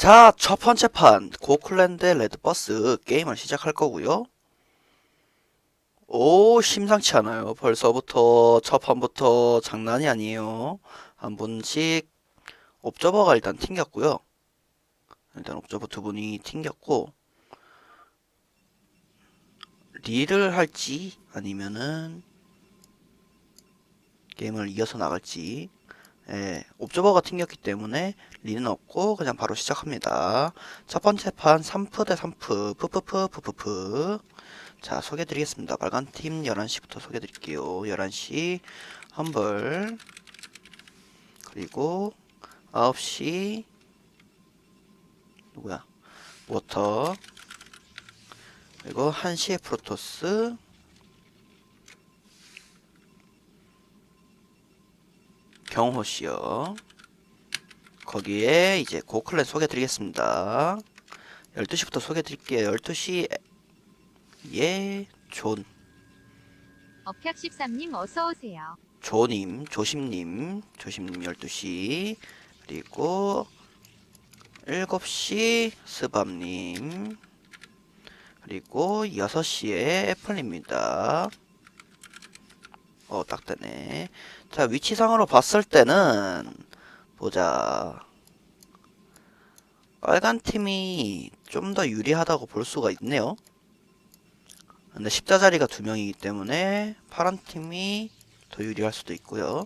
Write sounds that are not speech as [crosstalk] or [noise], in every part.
자, 첫 번째 판 고클랜드 레드버스 게임을 시작할 거고요. 오, 심상치 않아요. 벌써부터 첫 판부터 장난이 아니에요. 한 분씩 옵저버가 일단 튕겼고요. 일단 옵저버 두 분이 튕겼고 릴을 할지 아니면은 게임을 이어서 나갈지 예, 옵저버가 튕겼기 때문에 리는 없고 그냥 바로 시작합니다. 첫 번째 판 3프 대 3프 푸푸푸 푸푸푸 자 소개드리겠습니다. 빨간 팀 11시부터 소개드릴게요. 11시 험블 그리고 9시 누구야 워터 그리고 1시에 프로토스 경호 씨요. 거기에 이제 고클랜 소개드리겠습니다. 12시부터 소개드릴게요. 12시 예, 존, 업혁 13님 어서 오세요. 조님, 조심님, 조심님 12시 그리고 7시 스밤님 그리고 6시에 애플입니다. 어, 딱 되네. 자, 위치상으로 봤을 때는 보자. 빨간 팀이 좀 더 유리하다고 볼 수가 있네요. 근데 십자 자리가 두 명이기 때문에 파란 팀이 더 유리할 수도 있고요.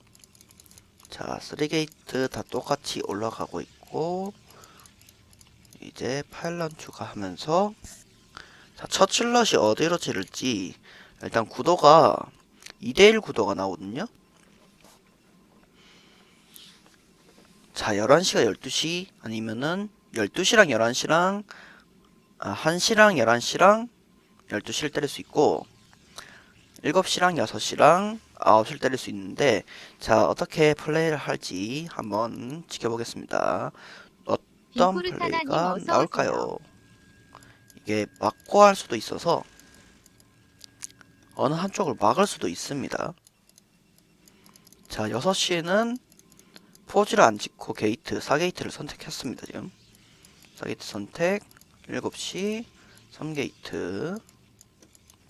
자, 3게이트 다 똑같이 올라가고 있고 이제 파일런 추가하면서 자, 첫 칠럿이 어디로 지를지 일단 구도가 2대1 구도가 나오거든요. 자, 11시가 12시 아니면은 12시랑 11시랑 아, 1시랑 11시랑 12시를 때릴 수 있고 7시랑 6시랑 9시를 때릴 수 있는데 자, 어떻게 플레이를 할지 한번 지켜보겠습니다. 어떤 플레이가 나올까요? 이게 막고 할 수도 있어서 어느 한쪽을 막을 수도 있습니다. 자, 6시에는 포즈를 안 짓고 게이트, 4게이트를 선택했습니다, 지금. 4게이트 선택, 7시, 3게이트.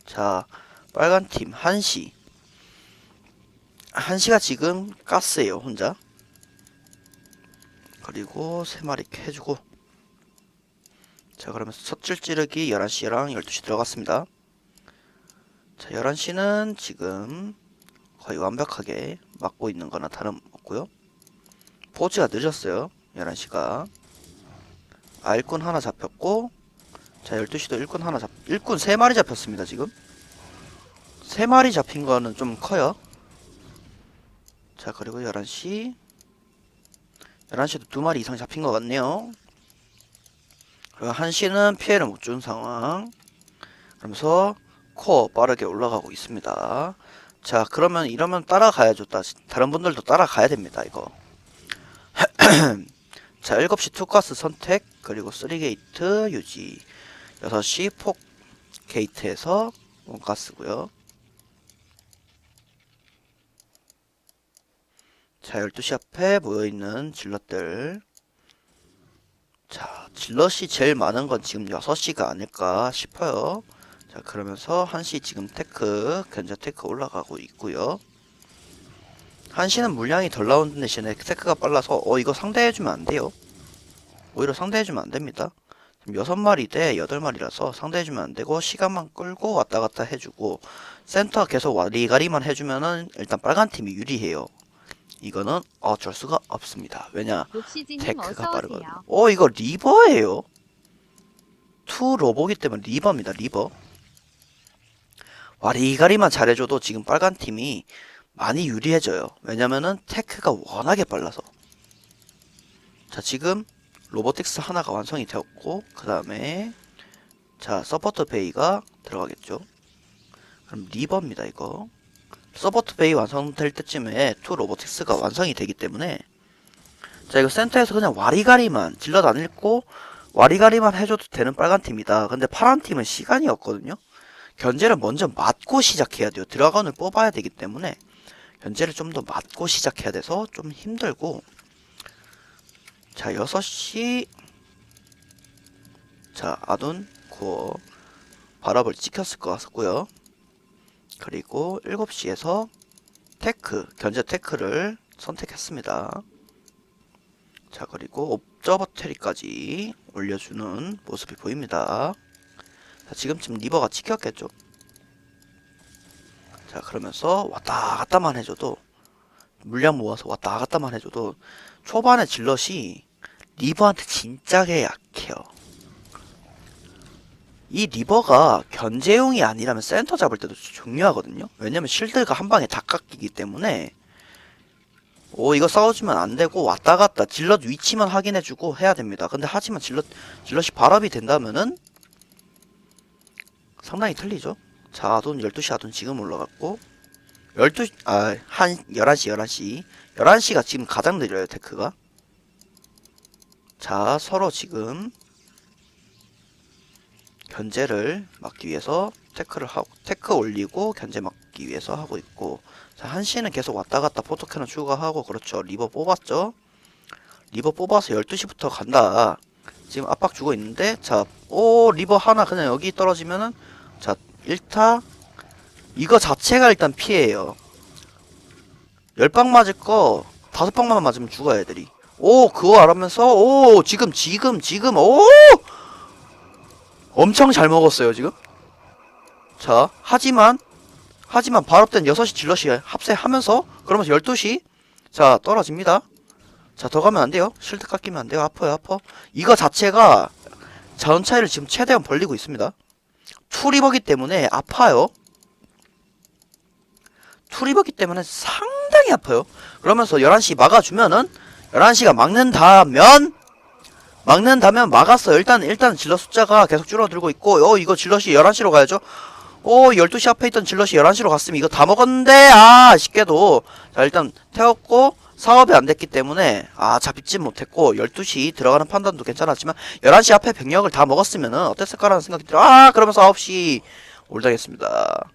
자, 빨간 팀, 1시. 1시가 지금 가스예요, 혼자. 그리고 3마리 해주고. 자, 그러면 서 첫줄 찌르기 11시랑 12시 들어갔습니다. 자, 11시는 지금 거의 완벽하게 막고 있는 거나 다름없고요. 포즈가 늦었어요. 11시가. 아, 일꾼 하나 잡혔고, 자, 12시도 일꾼 하나 잡, 일꾼 3마리 잡혔습니다, 지금. 3마리 잡힌 거는 좀 커요. 자, 그리고 11시. 11시도 2마리 이상 잡힌 것 같네요. 그리고 1시는 피해를 못 준 상황. 그러면서 코어 빠르게 올라가고 있습니다. 자, 그러면 이러면 따라가야죠. 따- 다른 분들도 따라가야 됩니다, 이거. [clears throat] 자, 7시 투가스 선택, 그리고 3게이트 유지. 6시 폭 게이트에서 원가스고요. 자, 12시 앞에 모여있는 질럿들. 자, 질럿이 제일 많은 건 지금 6시가 아닐까 싶어요. 자, 그러면서 1시 지금 테크, 견제 테크 올라가고 있고요. 1시는 물량이 덜 나오는 대신에 테크가 빨라서 어 이거 상대해주면 안 돼요. 오히려 상대해주면 안 됩니다. 지금 6마리 대 8마리라서 상대해주면 안 되고 시간만 끌고 왔다 갔다 해주고 센터 계속 와리가리만 해주면은 일단 빨간 팀이 유리해요. 이거는 어쩔 수가 없습니다. 왜냐 테크가 빠르거든요. 어 이거 리버예요. 투 로보기 때문에 리버입니다. 리버. 와리가리만 잘해줘도 지금 빨간 팀이 많이 유리해져요. 왜냐면은 테크가 워낙에 빨라서. 자 지금 로보틱스 하나가 완성이 되었고 그 다음에 자 서포터 베이가 들어가겠죠. 그럼 리버입니다 이거. 서포트 베이 완성될 때쯤에 투 로보틱스가 완성이 되기 때문에 자 이거 센터에서 그냥 와리가리만 안 읽고 와리가리만 해줘도 되는 빨간 팀이다. 근데 파란 팀은 시간이 없거든요. 견제를 먼저 맞고 시작해야 돼요. 드라건을 뽑아야 되기 때문에 견제를 좀 더 맞고 시작해야 돼서 좀 힘들고 자 6시 자, 아둔, 코어, 발업을 찍혔을 것 같고요. 그리고 7시에서 테크, 견제 테크를 선택했습니다. 자, 그리고 옵저버테리까지 올려주는 모습이 보입니다. 자, 지금쯤 리버가 찍혔겠죠? 자, 그러면서 왔다 갔다만 해줘도 물량 모아서 왔다 갔다만 해줘도 초반에 질럿이 리버한테 진짜게 약해요. 이 리버가 견제용이 아니라면 센터 잡을 때도 중요하거든요. 왜냐면 실드가 한 방에 다 깎이기 때문에 오 이거 싸워주면 안 되고 왔다 갔다 질럿 위치만 확인해주고 해야 됩니다. 근데 하지만 질럿 질럿이 발업이 된다면은 상당히 틀리죠. 자 아돈 12시 아돈 지금 올라갔고 12시 아한 11시 11시. 11시가 지금 가장 느려요 테크가. 자 서로 지금 견제를 막기 위해서 테크를 하고 테크 올리고 견제 막기 위해서 하고 있고 자 한시는 계속 왔다 갔다 포토캐논 추가하고 그렇죠. 리버 뽑았죠. 리버 뽑아서 12시부터 간다. 지금 압박 주고 있는데 자 오 리버 하나 그냥 여기 떨어지면은 자 1타? 이거 자체가 일단 피해예요. 10방 맞을 거 5방만 맞으면 죽어 애들이. 오 그거 알면서 오 지금 지금 지금 오! 엄청 잘 먹었어요 지금. 자 하지만 하지만 발업된 6시 질럿이 합세하면서 그러면서 12시? 자 떨어집니다. 자 더 가면 안 돼요. 실드 깎이면 안 돼요. 아파요 아파. 이거 자체가 자원 차이를 지금 최대한 벌리고 있습니다 투리버기 때문에 아파요 투리버기 때문에 상당히 아파요 그러면서 11시 막아주면은 11시가 막는다면 막는다면 막았어요. 일단 일단 질럿 숫자가 계속 줄어들고 있고 어 이거 질럿이 11시로 가야죠. 어 12시 앞에 있던 질럿이 11시로 갔으면 이거 다 먹었는데 아 아쉽게도 자 일단 태웠고 사업이 안 됐기 때문에 아 잡지 못했고 12시 들어가는 판단도 괜찮았지만 11시 앞에 병력을 다 먹었으면은 어땠을까라는 생각이 들어 아 그러면서 9시 올당했습니다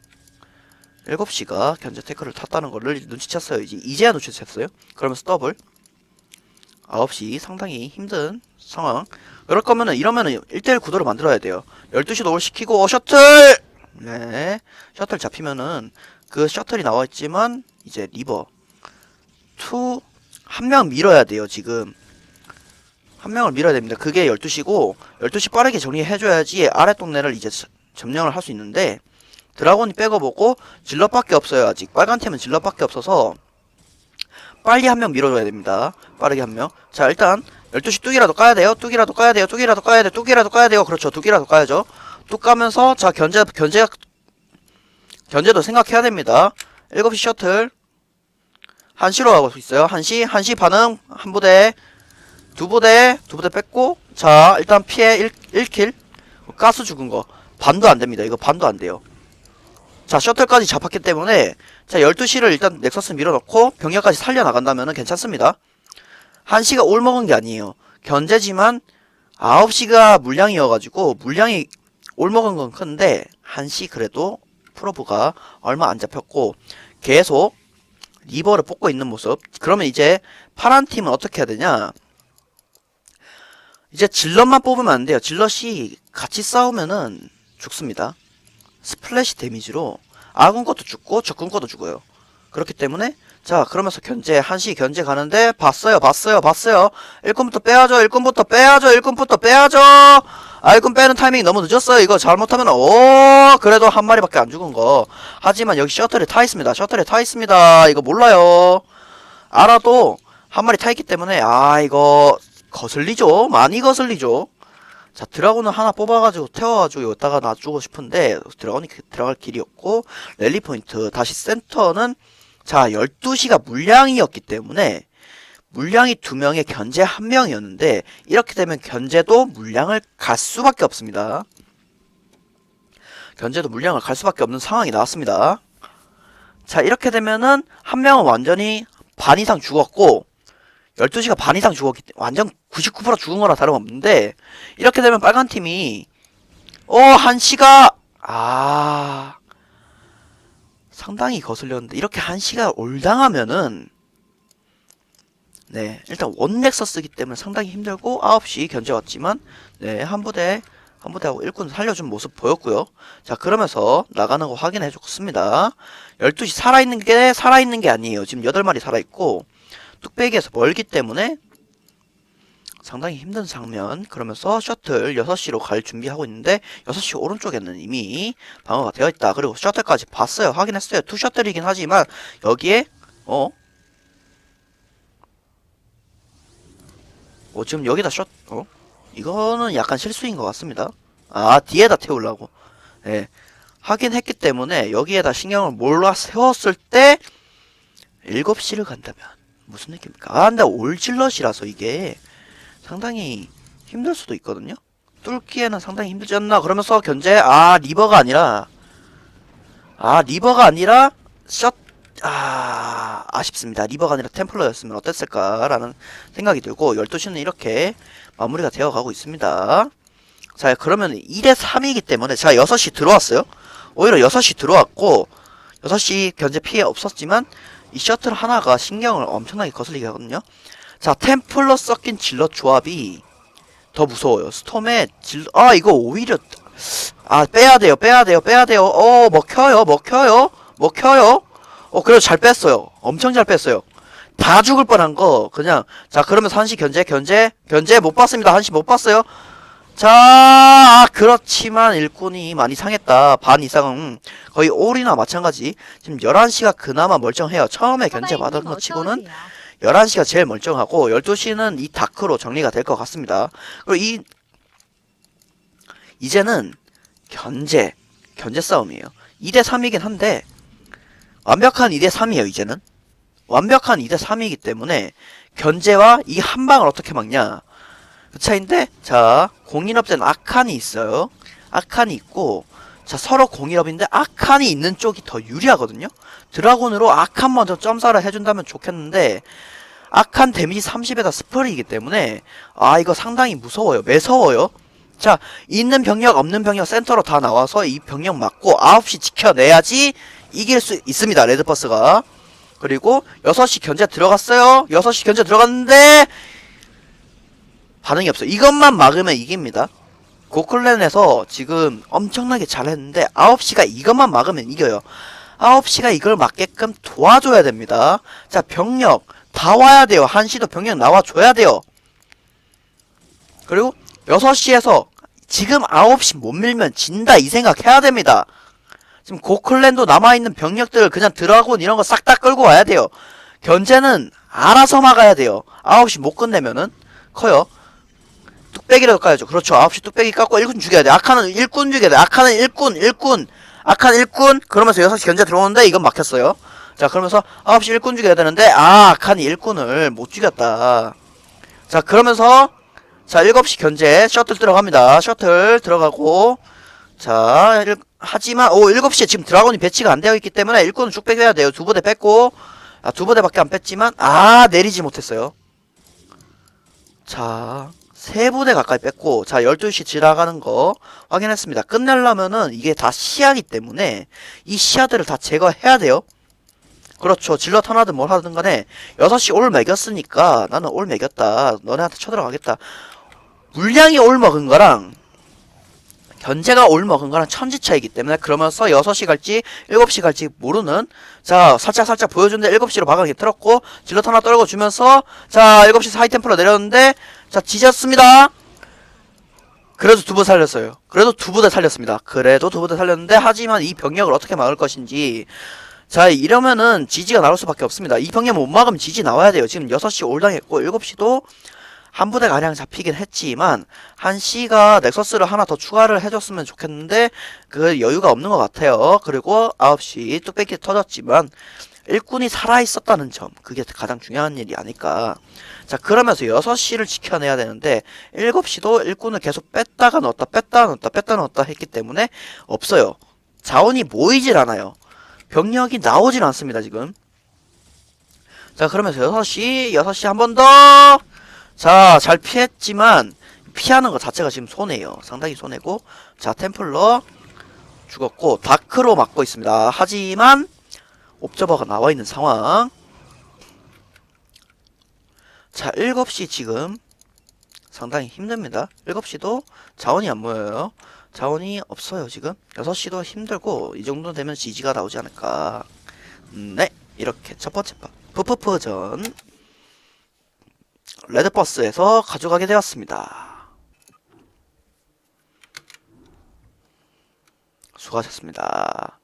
7시가 견제 태클을 탔다는 거를 눈치챘어요 이제 이제야 눈치챘어요 그러면서 더블 9시 상당히 힘든 상황. 이럴 거면은 이러면은 1대1 구도를 만들어야 돼요. 12시 노을 시키고 어, 셔틀! 네. 셔틀 잡히면은 그 셔틀이 나와 있지만 이제 리버 투 한 명 밀어야 돼요, 지금. 한 명을 밀어야 됩니다. 그게 12시고 12시 빠르게 정리해 줘야지 아래 동네를 이제 저- 점령을 할 수 있는데 드라곤이 백업오고 질럿밖에 없어요, 아직. 빨간 팀은 질럿밖에 없어서 빨리 한 명 밀어줘야 됩니다. 빠르게 한 명. 자, 일단 12시 뚝이라도 까야 돼요. 뚝이라도 까야 돼요. 뚝이라도 까야 돼. 뚝이라도 까야 돼요. 그렇죠. 뚝이라도 까야죠. 뚝 까면서 자, 견제 견제 견제도 생각해야 됩니다. 7시 셔틀 1시로 가고 있어요. 1시 1시 반응 한 부대 두 부대 두 부대 뺐고 자, 일단 피해 1, 1킬. 가스 죽은 거 반도 안 됩니다. 이거 반도 안 돼요. 자, 셔틀까지 잡았기 때문에 자, 12시를 일단 넥서스 밀어넣고 병력까지 살려나간다면 괜찮습니다. 1시가 올 먹은 게 아니에요. 견제지만 9시가 물량이어가지고 물량이 올 먹은 건 큰데 1시 그래도 프로브가 얼마 안 잡혔고 계속 리버를 뽑고 있는 모습. 그러면 이제 파란 팀은 어떻게 해야 되냐? 이제 질럿만 뽑으면 안 돼요. 질럿이 같이 싸우면은 죽습니다. 스플래시 데미지로 아군 것도 죽고 적군 것도 죽어요. 그렇기 때문에 자 그러면서 견제 한시 견제 가는데 봤어요 봤어요 봤어요. 일꾼부터 빼야죠 일꾼부터 빼야죠 일꾼부터 빼야죠. 아 일꾼 빼는 타이밍이 너무 늦었어요. 이거 잘못하면 오 그래도 한 마리밖에 안 죽은 거. 하지만 여기 셔틀에 타 있습니다. 셔틀에 타 있습니다. 이거 몰라요. 알아도 한 마리 타 있기 때문에 아 이거 거슬리죠? 많이 거슬리죠? 자 드라곤을 하나 뽑아가지고 태워가지고 여기다가 놔주고 싶은데 드라곤이 그- 들어갈 길이 없고 랠리 포인트 다시 센터는 자 12시가 물량이었기 때문에 물량이 두 명에 견제 한 명이었는데 이렇게 되면 견제도 물량을 갈 수밖에 없습니다. 견제도 물량을 갈 수밖에 없는 상황이 나왔습니다. 자 이렇게 되면은 한 명은 완전히 반 이상 죽었고 12시가 반 이상 죽었기 때문에 완전 99% 죽은 거나 다름없는데 이렇게 되면 빨간 팀이 어 한시가 아 상당히 거슬렸는데 이렇게 한시가 올당하면은 네 일단 원넥서스기 때문에 상당히 힘들고 9시 견제 왔지만 네한 부대 한 부대하고 일꾼 살려준 모습 보였고요. 자, 그러면서 나가는 거 확인해 줬습니다. 12시 살아있는 게, 살아있는 게 아니에요. 지금 8마리 살아있고, 뚝배기에서 멀기 때문에 상당히 힘든 장면. 그러면서 셔틀 6시로 갈 준비하고 있는데, 6시 오른쪽에는 이미 방어가 되어 있다. 그리고 셔틀까지 봤어요. 확인했어요. 투 셔틀이긴 하지만, 여기에, 어? 어, 지금 여기다 셔, 어? 이거는 약간 실수인 것 같습니다. 아, 뒤에다 태우려고. 예. 하긴 했기 때문에 여기에다 신경을 몰라 세웠을 때 7시를 간다면 무슨 느낌입니까? 아, 근데 올질럿이라서 이게 상당히 힘들 수도 있거든요. 뚫기에는 상당히 힘들지 않나? 그러면서 견제, 아, 리버가 아니라, 아, 리버가 아니라, 셔, 아, 아쉽습니다. 리버가 아니라 템플러였으면 어땠을까라는 생각이 들고, 12시는 이렇게 마무리가 되어 가고 있습니다. 자, 그러면 2대 3이기 때문에, 자, 6시 들어왔어요. 오히려 6시 들어왔고, 6시 견제 피해 없었지만, 이 셔틀 하나가 신경을 엄청나게 거슬리게 하거든요. 자, 템플러 섞인 질럿 조합이 더 무서워요. 스톰에 질, 아, 이거 오히려, 아, 빼야 돼요, 빼야 돼요, 빼야 돼요. 어, 먹혀요, 먹혀요, 먹혀요. 어, 그래도 잘 뺐어요. 엄청 잘 뺐어요. 다 죽을 뻔한 거, 그냥, 자, 그러면 한시 견제, 견제, 견제 못 봤습니다. 한시 못 봤어요. 자, 아, 그렇지만 일꾼이 많이 상했다. 반 이상은 거의 올이나 마찬가지. 지금 11시가 그나마 멀쩡해요. 처음에 견제 받은 거 치고는 11시가 제일 멀쩡하고 12시는 이 다크로 정리가 될 것 같습니다. 그리고 이 이제는 견제 견제 싸움이에요. 2대 3이긴 한데 완벽한 2대 3이에요, 이제는. 완벽한 2대 3이기 때문에 견제와 이 한 방을 어떻게 막냐. 그 차인데 자, 공인업자는 아칸이 있어요. 아칸이 있고 자, 서로 공인업인데 아칸이 있는 쪽이 더 유리하거든요. 드라곤으로 아칸 먼저 점사를 해준다면 좋겠는데 아칸 데미지 30에다 스프리이기 때문에 아 이거 상당히 무서워요. 매서워요. 자 있는 병력 없는 병력 센터로 다 나와서 이 병력 맞고 9시 지켜내야지 이길 수 있습니다 레드버스가. 그리고 6시 견제 들어갔어요. 6시 견제 들어갔는데 반응이 없어요. 이것만 막으면 이깁니다 고클랜에서 지금 엄청나게 잘했는데 9시가 이것만 막으면 이겨요 9시가 이걸 막게끔 도와줘야 됩니다 자 병력 다 와야 돼요. 1시도 병력 나와줘야 돼요. 그리고 6시에서 지금 9시 못 밀면 진다 이 생각 해야 됩니다. 지금 고클랜도 남아있는 병력들을 그냥 드라곤 이런 거 싹 다 끌고 와야 돼요. 견제는 알아서 막아야 돼요. 9시 못 끝내면은 커요. 뚝배기라도 까야죠. 그렇죠. 9시 뚝배기 깎고 1군 죽여야 돼. 아카는 1군 죽여야 돼. 아카는 1군, 1군. 아칸 1군. 그러면서 6시 견제 들어오는데 이건 막혔어요. 자 그러면서 9시 일꾼 죽여야 되는데 아 아칸이 일꾼을 못 죽였다 자 그러면서 자 7시 견제 셔틀 들어갑니다 셔틀 들어가고 자 일, 하지만 오 7시에 지금 드라곤이 배치가 안 되어 있기 때문에 일꾼은 쭉 빼줘야 돼요 두 부대 뺐고 아, 두 부대밖에 안 뺐지만 아 내리지 못했어요 자 세 부대 가까이 뺐고 자 12시 지나가는 거 확인했습니다 끝내려면은 이게 다 시야기 때문에 이 시야들을 다 제거해야 돼요 그렇죠. 질럿 하나든 뭘 하든 간에 6시 올 매겼으니까 나는 올 매겼다. 너네한테 쳐들어가겠다. 물량이 올 먹은 거랑 견제가 올 먹은 거랑 천지 차이기 때문에 그러면서 6시 갈지 7시 갈지 모르는 자 살짝 살짝 보여준데 7시로 방향이 틀었고 질럿 하나 떨궈 주면서 자 7시 사이 템플러 내렸는데 자 지졌습니다. 그래도 두부 살렸어요. 그래도 두 부대 살렸습니다. 그래도 두 부대 살렸는데 하지만 이 병력을 어떻게 막을 것인지 자 이러면은 지지가 나올 수밖에 없습니다 이 병력 못 막으면 지지 나와야 돼요 지금 6시 올당했고 7시도 한 부대 가량 잡히긴 했지만 1시가 넥서스를 하나 더 추가를 해줬으면 좋겠는데 그 여유가 없는 것 같아요 그리고 9시 뚝배기 터졌지만 일꾼이 살아있었다는 점 그게 가장 중요한 일이 아닐까 자 그러면서 6시를 지켜내야 되는데 7시도 일꾼을 계속 뺐다가 넣었다 뺐다가 넣었다 뺐다가 넣었다 했기 때문에 없어요 자원이 모이질 않아요 병력이 나오질 않습니다, 지금. 자, 그러면서 6시, 6시 한 번 더! 자, 잘 피했지만, 피하는 것 자체가 지금 손해예요. 상당히 손해고. 자, 템플러 죽었고, 다크로 막고 있습니다. 하지만, 옵저버가 나와 있는 상황. 자, 7시 지금, 상당히 힘듭니다. 7시도 자원이 안 모여요. 자원이 없어요, 지금. 6시도 힘들고, 이 정도 되면 지지가 나오지 않을까. 음, 네, 이렇게 첫 번째 판, 푸푸푸전, 레드버스에서 가져가게 되었습니다. 수고하셨습니다.